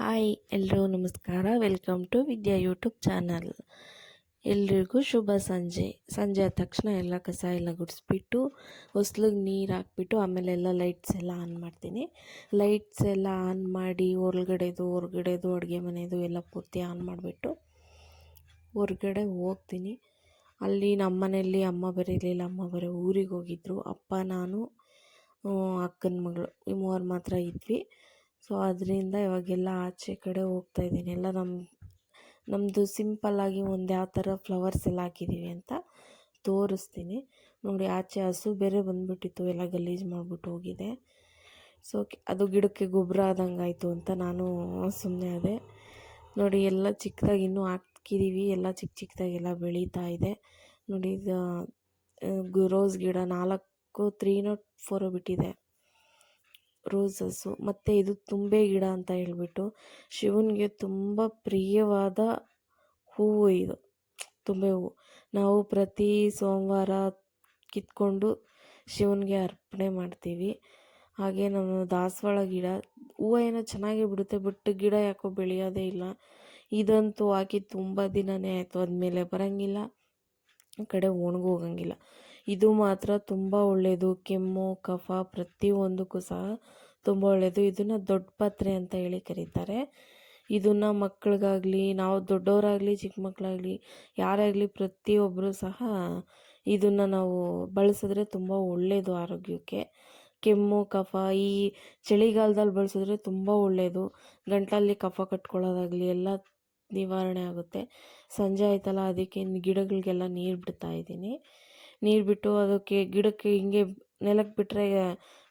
Hi ಎಲ್ರಿಗೂ ನಮಸ್ಕಾರ. Welcome to Vidya YouTube channel ಎಲ್ರಿಗೂ ಶುಭ ಸಂಜೆ. ಸಂಜೆ ಆದ ತಕ್ಷಣ ಎಲ್ಲ ಕಸ ಎಲ್ಲ ಗುಡಿಸ್ಬಿಟ್ಟು, ಹೊಸ್ಲಿಗೆ ನೀರು ಹಾಕ್ಬಿಟ್ಟು, ಆಮೇಲೆ ಎಲ್ಲ ಲೈಟ್ಸ್ ಎಲ್ಲ ಆನ್ ಮಾಡ್ತೀನಿ. ಲೈಟ್ಸ್ ಎಲ್ಲ ಆನ್ ಮಾಡಿ, ಹೊರ್ಗಡೆದು ಹೊರ್ಗಡೆದು, ಅಡುಗೆ ಮನೆಯದು ಎಲ್ಲ ಪೂರ್ತಿ ಆನ್ ಮಾಡಿಬಿಟ್ಟು ಹೊರ್ಗಡೆ ಹೋಗ್ತೀನಿ. ಅಲ್ಲಿ ನಮ್ಮ ಮನೆಯಲ್ಲಿ ಅಮ್ಮ ಬರೀಲಿಲ್ಲ ಅಮ್ಮ ಬರೀ ಊರಿಗೆ ಹೋಗಿದ್ರು. ಅಪ್ಪ, ನಾನು ಅಕ್ಕನ ಮಗಳು ಈ ಮೂವರು ಮಾತ್ರ ಇದ್ವಿ. ಸೊ ಅದರಿಂದ ಇವಾಗೆಲ್ಲ ಆಚೆ ಕಡೆ ಹೋಗ್ತಾ ಇದ್ದೀನಿ. ಎಲ್ಲ ನಮ್ಮ ನಮ್ಮದು ಸಿಂಪಲ್ಲಾಗಿ ಒಂದು ಯಾವ ಥರ ಫ್ಲವರ್ಸ್ ಎಲ್ಲ ಹಾಕಿದ್ದೀವಿ ಅಂತ ತೋರಿಸ್ತೀನಿ. ನೋಡಿ, ಆಚೆ ಹಸು ಬೇರೆ ಬಂದುಬಿಟ್ಟಿತ್ತು, ಎಲ್ಲ ಗಲೀಜು ಮಾಡಿಬಿಟ್ಟು ಹೋಗಿದೆ. ಸೊ ಅದು ಗಿಡಕ್ಕೆ ಗೊಬ್ಬರ ಆದಂಗೆ ಆಯಿತು ಅಂತ ನಾನು ಸುಮ್ಮನೆ ಅದೇ ನೋಡಿ, ಎಲ್ಲ ಚಿಕ್ಕದಾಗಿ ಇನ್ನೂ ಹಾಕಿದ್ದೀವಿ ಎಲ್ಲ ಚಿಕ್ಕ ಚಿಕ್ಕದಾಗೆಲ್ಲ ಬೆಳೀತಾ ಇದೆ. ನೋಡಿ, ಇದು ರೋಸ್ ಗಿಡ ನಾಲ್ಕು, ತ್ರೀ ನಾಟ್ ಫೋರು ಬಿಟ್ಟಿದೆ. ರೋಸಸ್ಸು, ಮತ್ತು ಇದು ತುಂಬೆ ಗಿಡ ಅಂತ ಹೇಳಿಬಿಟ್ಟು ಶಿವನಿಗೆ ತುಂಬ ಪ್ರಿಯವಾದ ಹೂವು ಇದು. ತುಂಬೆ ಹೂವು. ನಾವು ಪ್ರತಿ ಸೋಮವಾರ ಕಿತ್ಕೊಂಡು ಶಿವನಿಗೆ ಅರ್ಪಣೆ ಮಾಡ್ತೀವಿ. ಹಾಗೆ ನಮ್ಮ ದಾಸವಾಳ ಗಿಡ, ಹೂವು ಏನೋ ಚೆನ್ನಾಗೇ ಬಿಡುತ್ತೆ ಬಟ್ ಗಿಡ ಯಾಕೋ ಬೆಳೆಯೋದೇ ಇಲ್ಲ. ಇದಂತೂ ಹಾಕಿ ತುಂಬ ದಿನವೇ ಆಯಿತು ಆದಮೇಲೆ ಬರೋಂಗಿಲ್ಲ. ಆ ಕಡೆ ಒಣಗೋಗಂಗಿಲ್ಲ ಇದು ಮಾತ್ರ ತುಂಬ ಒಳ್ಳೆಯದು ಕೆಮ್ಮು, ಕಫ ಪ್ರತಿಯೊಂದಕ್ಕೂ ಸಹ ತುಂಬ ಒಳ್ಳೆಯದು ಇದನ್ನು ದೊಡ್ಡ ಪತ್ರೆ ಅಂತ ಹೇಳಿ ಕರೀತಾರೆ. ಇದನ್ನು ಮಕ್ಕಳಿಗಾಗಲಿ ನಾವು ದೊಡ್ಡವರಾಗಲಿ ಚಿಕ್ಕ ಮಕ್ಕಳಾಗಲಿ ಯಾರಾಗಲಿ ಪ್ರತಿಯೊಬ್ಬರು ಸಹ ಇದನ್ನು ನಾವು ಬಳಸಿದ್ರೆ ತುಂಬ ಒಳ್ಳೆಯದು ಆರೋಗ್ಯಕ್ಕೆ. ಕೆಮ್ಮು, ಕಫ ಈ ಚಳಿಗಾಲದಲ್ಲಿ ಬಳಸಿದ್ರೆ ತುಂಬ ಒಳ್ಳೆಯದು ಗಂಟಲಲ್ಲಿ ಕಫ ಕಟ್ಕೊಳ್ಳೋದಾಗಲಿ ಎಲ್ಲ ನಿವಾರಣೆ ಆಗುತ್ತೆ. ಸಂಜೆ ಆಯ್ತಲ್ಲ, ಅದಕ್ಕೆ ಗಿಡಗಳಿಗೆಲ್ಲ ನೀರು ಬಿಡ್ತಾ ಇದ್ದೀನಿ. ನೀರು ಬಿಟ್ಟು ಅದಕ್ಕೆ ಗಿಡಕ್ಕೆ ಹಿಂಗೆ ನೆಲಕ್ಕೆ ಬಿಟ್ಟರೆ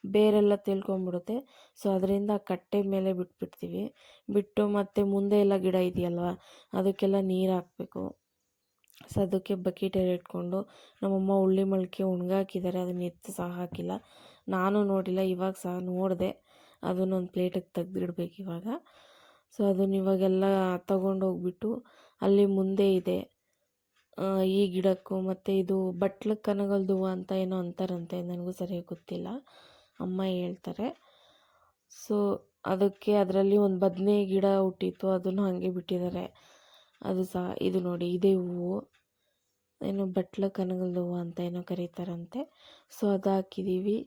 ಬೇರೆಲ್ಲ ತಿಳ್ಕೊಂಬಿಡುತ್ತೆ. ಸೊ ಅದರಿಂದ ಕಟ್ಟೆ ಮೇಲೆ ಬಿಟ್ಬಿಡ್ತೀವಿ. ಬಿಟ್ಟು ಮತ್ತು ಮುಂದೆ ಎಲ್ಲ ಗಿಡ ಇದೆಯಲ್ವ, ಅದಕ್ಕೆಲ್ಲ ನೀರು ಹಾಕಬೇಕು. ಸೊ ಅದಕ್ಕೆ ಬಕೆಟಲ್ಲಿ ಇಟ್ಕೊಂಡು ನಮ್ಮಮ್ಮ ಉಳ್ಳಿ ಮೊಳಕೆ ಒಣಗಾಕಿದ್ದಾರೆ ಅದನ್ನ ಎತ್ತು ಸಹ ಹಾಕಿಲ್ಲ. ನಾನು ನೋಡಿಲ್ಲ, ಇವಾಗ ಸಹ ನೋಡಿದೆ. ಅದನ್ನೊಂದು ಪ್ಲೇಟಿಗೆ ತೆಗ್ದಿಡ್ಬೇಕು ಇವಾಗ. ಸೊ ಅದನ್ನ ಇವಾಗೆಲ್ಲ ತಗೊಂಡೋಗ್ಬಿಟ್ಟು ಅಲ್ಲಿ ಮುಂದೆ ಇದೆ. ಈ ಗಿಡಕ್ಕೂ ಮತ್ತು ಇದು ಬಟ್ಲು ಕನಗಲ್ದು ಹೂವು ಅಂತ ಏನೋ ಅಂತಾರಂತೆ, ನನಗೂ ಸರಿಯಾಗಿ ಗೊತ್ತಿಲ್ಲ. ಅಮ್ಮ ಹೇಳ್ತಾರೆ. ಸೊ ಅದಕ್ಕೆ ಅದರಲ್ಲಿ ಒಂದು ಬದನೆ ಗಿಡ ಹುಟ್ಟಿತ್ತು, ಅದನ್ನು ಹಾಗೆ ಬಿಟ್ಟಿದ್ದಾರೆ. ಅದು ಸಹ, ಇದು ನೋಡಿ, ಇದೇ ಹೂವು. ಏನು ಬಟ್ಲ ಕನಗಲ್ದು ಹೂವು ಅಂತ ಏನೋ ಕರೀತಾರಂತೆ. ಸೊ ಅದು ಹಾಕಿದ್ದೀವಿ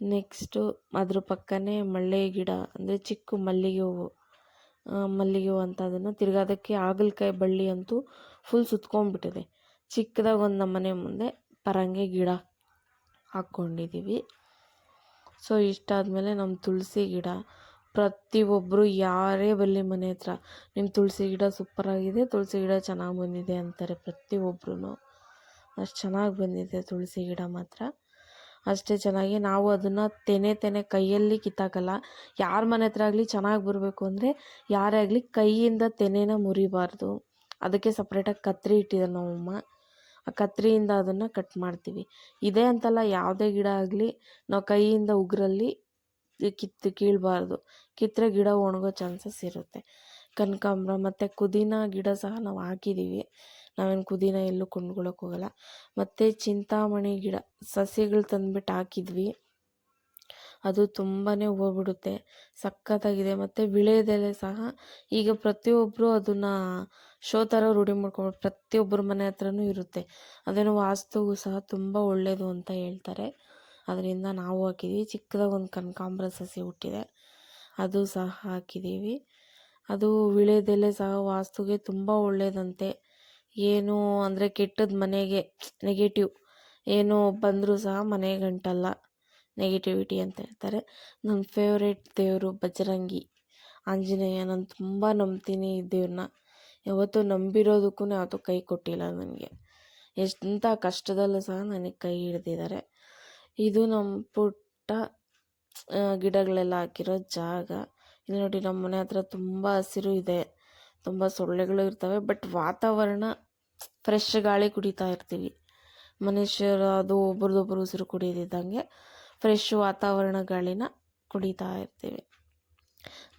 ನೆಕ್ಸ್ಟು ಅದ್ರ ಪಕ್ಕನೇ ಮಳ್ಳೆ ಗಿಡ, ಅಂದರೆ ಚಿಕ್ಕ ಮಲ್ಲಿಗೆ ಹೂವು. ಮಲ್ಲಿಗೆ ಹೂವು ಅಂತ ಅದನ್ನು ತಿರ್ಗಾದಕ್ಕೆ ಹಾಗಲಕಾಯಿ ಬಳ್ಳಿ ಅಂತೂ ಫುಲ್ ಸುತ್ಕೊಂಡ್ಬಿಟ್ಟಿದೆ. ಚಿಕ್ಕದಾಗಿ ಒಂದು ನಮ್ಮ ಮನೆ ಮುಂದೆ ಪರಂಗಿ ಗಿಡ ಹಾಕ್ಕೊಂಡಿದ್ದೀವಿ ಸೊ ಇಷ್ಟಾದಮೇಲೆ ನಮ್ಮ ತುಳಸಿ ಗಿಡ ಪ್ರತಿಯೊಬ್ಬರು ಯಾರೇ ಬರಲಿ ಮನೆ ಹತ್ರ ನಿಮ್ಮ ತುಳಸಿ ಗಿಡ ಸೂಪರಾಗಿದೆ, ತುಳಸಿ ಗಿಡ ಚೆನ್ನಾಗಿ ಬಂದಿದೆ ಅಂತಾರೆ ಪ್ರತಿಯೊಬ್ಬರೂ ಅಷ್ಟು ಚೆನ್ನಾಗಿ ಬಂದಿದೆ ತುಳಸಿ ಗಿಡ ಮಾತ್ರ. ಅಷ್ಟೇ ಚೆನ್ನಾಗಿ ನಾವು ಅದನ್ನು ತೆನೆ ತೆನೆ ಕೈಯಲ್ಲಿ ಕಿತ್ತಾಕಲ್ಲ, ಯಾರ ಮನೆ ಹತ್ರ ಆಗಲಿ ಚೆನ್ನಾಗಿ ಬರಬೇಕು ಅಂದರೆ, ಯಾರೇ ಆಗಲಿ ಕೈಯಿಂದ ತೆನೆನ ಮುರಿಬಾರ್ದು. ಅದಕ್ಕೆ ಸಪ್ರೇಟಾಗಿ ಕತ್ತರಿ ಇಟ್ಟಿದ್ದಾರೆ ನಮ್ಮಮ್ಮ ಆ ಕತ್ರಿಯಿಂದ ಅದನ್ನು ಕಟ್ ಮಾಡ್ತೀವಿ. ಇದೇ ಅಂತಲ್ಲ ಯಾವುದೇ ಗಿಡ ಆಗಲಿ ನಾವು ಕೈಯಿಂದ ಉಗುರಲ್ಲಿ ಕಿತ್ತು ಕೀಳಬಾರ್ದು. ಕಿತ್ತರೆ ಗಿಡ ಒಣಗೋ ಚಾನ್ಸಸ್ ಇರುತ್ತೆ. ಕನಕಾಂಬ್ರ ಮತ್ತು ಪುದೀನ ಗಿಡ ಸಹ ನಾವು ಹಾಕಿದ್ದೀವಿ ನಾವೇನು ಪುದೀನ ಎಲ್ಲೂ ಕೊಂಡ್ಕೊಳ್ಳೋಕ್ಕೋಗಲ್ಲ ಮತ್ತು ಚಿಂತಾಮಣಿ ಗಿಡ ಸಸಿಗಳು ತಂದುಬಿಟ್ಟು ಹಾಕಿದ್ವಿ. ಅದು ತುಂಬಾ ಹೋಗ್ಬಿಡುತ್ತೆ ಬಿಡುತ್ತೆ ಸಖತ್ತಾಗಿದೆ. ಮತ್ತು ವೀಳ್ಯದೆಲೆ ಸಹ ಈಗ ಪ್ರತಿಯೊಬ್ಬರು ಅದನ್ನು ಶೋ ಥರ ರೂಢಿ ಮಾಡ್ಕೊಂಡು ಪ್ರತಿಯೊಬ್ಬರ ಮನೆ ಹತ್ರನೂ ಇರುತ್ತೆ. ಅದೇನೋ ವಾಸ್ತುಗೂ ಸಹ ತುಂಬ ಒಳ್ಳೆಯದು ಅಂತ ಹೇಳ್ತಾರೆ. ಅದರಿಂದ ನಾವು ಹಾಕಿದ್ದೀವಿ ಚಿಕ್ಕದಾಗಿ ಒಂದು ಕನಕಾಂಬ್ರ ಸಸಿ ಹುಟ್ಟಿದೆ, ಅದು ಸಹ ಹಾಕಿದ್ದೀವಿ ಅದು ವೀಳ್ಯದೆಲೆ ಸಹ ವಾಸ್ತುಗೆ ತುಂಬ ಒಳ್ಳೆಯದಂತೆ ಏನು ಅಂದರೆ ಕೆಟ್ಟದ್ದು ಮನೆಗೆ ನೆಗೆಟಿವ್ ಏನು ಬಂದರೂ ಸಹ ಮನೆಗೆ ಗಂಟಲ್ಲ. ನೆಗೆಟಿವಿಟಿ ಅಂತ ಹೇಳ್ತಾರೆ. ನನ್ನ ಫೇವ್ರೇಟ್ ದೇವರು ಬಜರಂಗಿ ಆಂಜನೇಯ ನಾನು ತುಂಬ ನಂಬ್ತೀನಿ ಈ ದೇವ್ರನ್ನ ಯಾವತ್ತೂ ನಂಬಿರೋದಕ್ಕೂ ಯಾವತ್ತೂ ಕೈ ಕೊಟ್ಟಿಲ್ಲ ನನಗೆ. ಎಂಥ ಕಷ್ಟದಲ್ಲೂ ಸಹ ನನಗೆ ಕೈ ಹಿಡ್ದಿದ್ದಾರೆ ಇದು ನಮ್ಮ ಪುಟ್ಟ ಗಿಡಗಳೆಲ್ಲ ಹಾಕಿರೋ ಜಾಗ. ಇಲ್ಲಿ ನೋಡಿ ನಮ್ಮ ಮನೆ ಹತ್ರ ತುಂಬ ಹಸಿರು ಇದೆ. ತುಂಬ ಸೊಳ್ಳೆಗಳು ಇರ್ತವೆ, ಬಟ್ ವಾತಾವರಣ ಫ್ರೆಶ್ ಗಾಳಿ ಕುಡಿತಾ ಇರ್ತೀವಿ. ಮನುಷ್ಯರು ಅದು ಒಬ್ರದೊಬ್ರು ಉಸಿರು ಕುಡಿಯೋದಿದ್ದಂಗೆ ಫ್ರೆಶ್ ವಾತಾವರಣ ಗಾಳಿನ ಕುಡಿತಾ ಇರ್ತೀವಿ.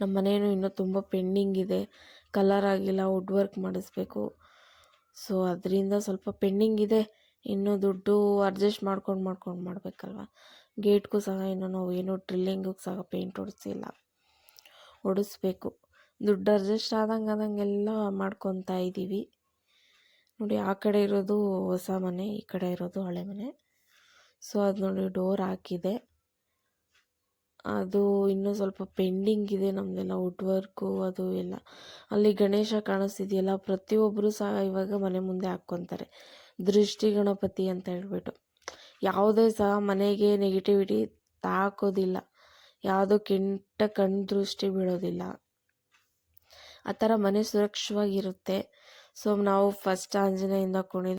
ನಮ್ಮ ಮನೇನು ಇನ್ನೂ ತುಂಬ ಪೆಂಡಿಂಗ್ ಇದೆ. ಕಲರ್ ಆಗಿಲ್ಲ ವುಡ್ ವರ್ಕ್ ಮಾಡಿಸ್ಬೇಕು. ಸೊ, ಅದರಿಂದ ಸ್ವಲ್ಪ ಪೆಂಡಿಂಗ್ ಇದೆ. ಇನ್ನೂ ದುಡ್ಡು ಅಡ್ಜಸ್ಟ್ ಮಾಡ್ಕೊಂಡು ಮಾಡ್ಕೊಂಡು ಮಾಡಬೇಕಲ್ವ? ಗೇಟ್ಗೂ ಸಹ ಇನ್ನೂ ನಾವು ಏನು ಡ್ರಿಲ್ಲಿಂಗಿಗೆ ಸಹ ಪೇಂಟ್ ಹೊಡಿಸಿಲ್ಲ ಹೊಡಿಸ್ಬೇಕು ದುಡ್ಡು ಅಡ್ಜಸ್ಟ್ ಆದಂಗೆ ಆದಂಗೆಲ್ಲ ಮಾಡ್ಕೊತಾ ಇದ್ದೀವಿ ನೋಡಿ, ಆ ಕಡೆ ಇರೋದು ಹೊಸ ಮನೆ, ಈ ಕಡೆ ಇರೋದು ಹಳೆ ಮನೆ. ಸೊ, ಅದು ನೋಡಿ ಡೋರ್ ಹಾಕಿದೆ. ಅದು ಇನ್ನೂ ಸ್ವಲ್ಪ ಪೆಂಡಿಂಗ್ ಇದೆ ನಮ್ಮದೆಲ್ಲ ವುಡ್ ವರ್ಕು ಅದು ಎಲ್ಲ. ಅಲ್ಲಿ ಗಣೇಶ ಕಾಣಿಸ್ತಿದೆಯಲ್ಲ ಪ್ರತಿಯೊಬ್ಬರು ಸಹ ಇವಾಗ ಮನೆ ಮುಂದೆ ಹಾಕ್ಕೊತಾರೆ. ದೃಷ್ಟಿ ಗಣಪತಿ ಅಂತ ಹೇಳ್ಬಿಟ್ಟು. ಯಾವುದೇ ಸಹ ಮನೆಗೆ ನೆಗೆಟಿವಿಟಿ ತಾಕೋದಿಲ್ಲ. ಯಾವುದೋ ಕೆಟ್ಟ ಕಣ್ಣು ದೃಷ್ಟಿ ಬೀಳೋದಿಲ್ಲ. ಆ ಥರ ಮನೆ ಸುರಕ್ಷವಾಗಿರುತ್ತೆ ಸೊ, ನಾವು ಫಸ್ಟ್ ಆಂಜನೇಯಿಂದ ಕುಣಿದು